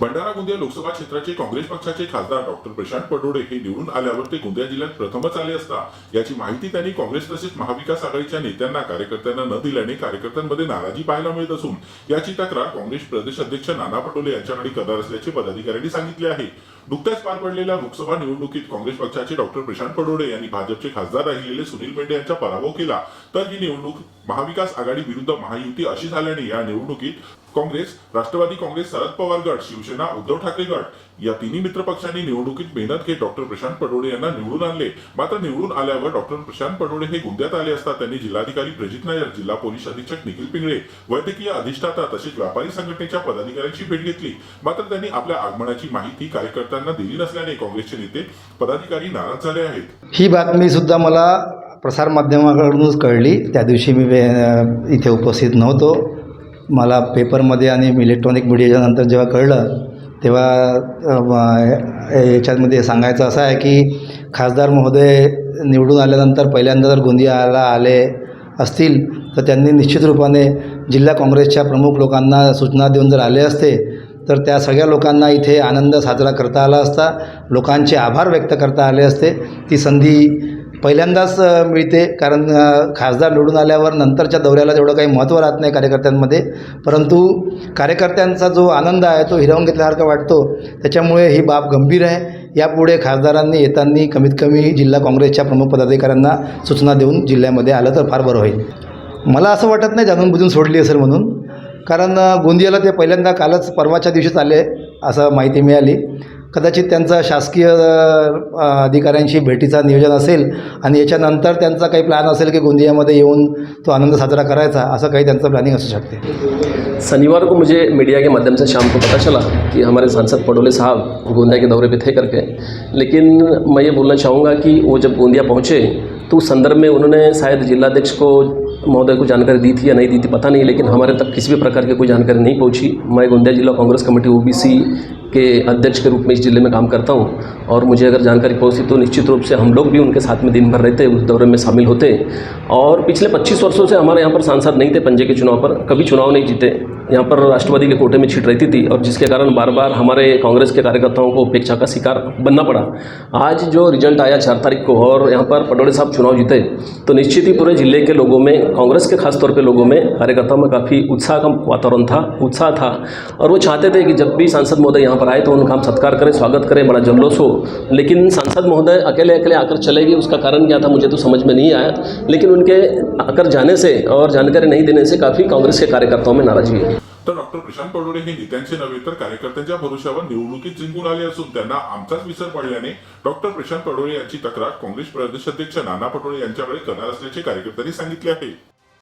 भंडारा गोंदिया लोकसभा क्षेत्राचे काँग्रेस पक्षाचे खासदार डॉक्टर प्रशांत पडोडे हे निवडून आल्यावर ते गोंदिया जिल्ह्यात प्रथमच आले असता याची माहिती त्यांनी काँग्रेस तसेच महाविकास आघाडीच्या नेत्यांना कार्यकर्त्यांना न दिल्याने कार्यकर्त्यांमध्ये नाराजी पाहायला मिळत असून याची तक्रार काँग्रेस प्रदेश अध्यक्ष नाना पटोले यांच्याकडे करणार असल्याचे पदाधिकाऱ्यांनी सांगितले आहे. नुकत्याच पार पडलेल्या लोकसभा निवडणुकीत काँग्रेस पक्षाचे डॉक्टर प्रशांत पडोडे यांनी भाजपचे खासदार राहिलेले सुनील मेंढे यांचा पराभव केला. तर ही निवडणूक महाविकास आघाडी विरुद्ध महायुती अशी झाल्याने या निवडणुकीत काँग्रेस राष्ट्रवादी काँग्रेस शरद पवार गट शिवसेना उद्धव ठाकरे गट या तिन्ही मित्र पक्षांनी निवडणुकीत मेहनत घेत डॉक्टर प्रशांत पडोळे यांना निवडून आणले. मात्र निवडून आल्यावर डॉक्टर प्रशांत पडोळे हे गुंद्यात आले असता त्यांनी जिल्हाधिकारी प्रजित नायर जिल्हा पोलीस अधीक्षक निखिल पिंगळे वैद्यकीय अधिष्ठाता तसेच व्यापारी संघटनेच्या पदाधिकाऱ्यांची भेट घेतली. मात्र त्यांनी आपल्या आगमनाची माहिती कार्यकर्त्यांना दिली नसल्याने काँग्रेसचे नेते पदाधिकारी नाराज झाले आहेत. ही बातमी सुद्धा मला प्रसारमाध्यमाकडूनच कळली. त्या दिवशी मी इथे उपस्थित नव्हतो. मला पेपरमध्ये आणि इलेक्ट्रॉनिक मीडियाच्या नंतर जेव्हा कळलं तेव्हा याच्यामध्ये सांगायचं असं आहे की खासदार महोदय निवडून आल्यानंतर पहिल्यांदा जर गोंदियाला आले असतील तर त्यांनी निश्चित रूपाने जिल्हा काँग्रेसच्या प्रमुख लोकांना सूचना देऊन जर आले असते तर त्या सगळ्या लोकांना इथे आनंद साजरा करता आला असता लोकांचे आभार व्यक्त करता आले असते. ती संधी पहिल्यांदाच मिळते. कारण खासदार निवडून आल्यावर नंतरच्या दौऱ्याला तेवढं काही महत्त्व राहत नाही कार्यकर्त्यांमध्ये. परंतु कार्यकर्त्यांचा जो आनंद आहे तो हिरावून घेतल्यासारखा वाटतो. त्याच्यामुळे ही बाब गंभीर आहे. यापुढे खासदारांनी येताना कमीत कमी जिल्हा काँग्रेसच्या प्रमुख पदाधिकाऱ्यांना सूचना देऊन जिल्ह्यामध्ये आलं तर फार बरं होईल. मला असं वाटत नाही जाणून बुजून सोडली असेल म्हणून. कारण गोंदियाला ते पहिल्यांदा कालच परवाच्या दिवशीच आले असं माहिती मिळाली. कदाचित त्यांचा शासकीय अधिकाऱ्यांशी भेटीचा नियोजन असेल आणि याच्यानंतर त्यांचा काही प्लॅन असेल की गोंदियामध्ये येऊन तो आनंद साजरा करायचा असं काही त्यांचं प्लॅनिंग असू शकते. शनिवार को मुझे मीडिया के माध्यम से शाम को पता चला कि हमारे सांसद पडोले साहब गोंदिया के दौरे पे थे करके। लेकिन मैं ये बोलना चाहूँगा कि वो जब गोंदिया पहुँचे तो उस संदर्भ में उन्होंने शायद जिलाध्यक्ष को महोदय को जानकारी दी थी या नहीं दी थी पता नहीं लेकिन हमारे तक किसी भी प्रकार की कोई जानकारी नहीं पहुंची। मैं गोंदिया जिला कांग्रेस कमेटी ओबीसी के अध्यक्ष के रूप में इस ज़िले में काम करता हूँ। और मुझे अगर जानकारी पहुँची तो निश्चित रूप से हम लोग भी उनके साथ में दिन भर रहते, उस दौरे में शामिल होते। और पिछले 25 वर्षों से हमारे यहाँ पर सांसद नहीं थे पंजे के चुनाव पर, कभी चुनाव नहीं जीते। यहाँ पर राष्ट्रवादी के कोटे में छीट रहती थी और जिसके कारण बार बार हमारे कांग्रेस के कार्यकर्ताओं को उपेक्षा का शिकार बनना पड़ा। आज जो रिज़ल्ट आया चार तारीख को और यहाँ पर पटोले साहब चुनाव जीते तो निश्चित ही पूरे ज़िले के लोगों में, कांग्रेस के खास तौर पे लोगों में कार्यकर्ताओं में काफ़ी उत्साह का वातावरण था, उत्साह था। और वो चाहते थे कि जब भी सांसद महोदय यहाँ पर आए तो उनका हम सत्कार करें स्वागत करें बड़ा जल्लोस हो। लेकिन सांसद महोदय अकेले अकेले आकर चले गए उसका कारण क्या था मुझे तो समझ में नहीं आया। लेकिन उनके आकर जाने से और जानकारी नहीं देने से काफ़ी कांग्रेस के कार्यकर्ताओं में नाराजगी है तर डॉक्टर प्रशांत पडोळे हे नेत्यांचे नव्हे तर कार्यकर्त्यांच्या भरोश्यावर निवडणुकीत जिंकून आले असून त्यांना आमचाच विसर पडल्याने डॉक्टर प्रशांत पडोळे यांची तक्रार काँग्रेस प्रदेशाध्यक्ष नाना पटोळे यांच्याकडे करणार असल्याचे कार्यकर्त्यांनी सांगितले आहे.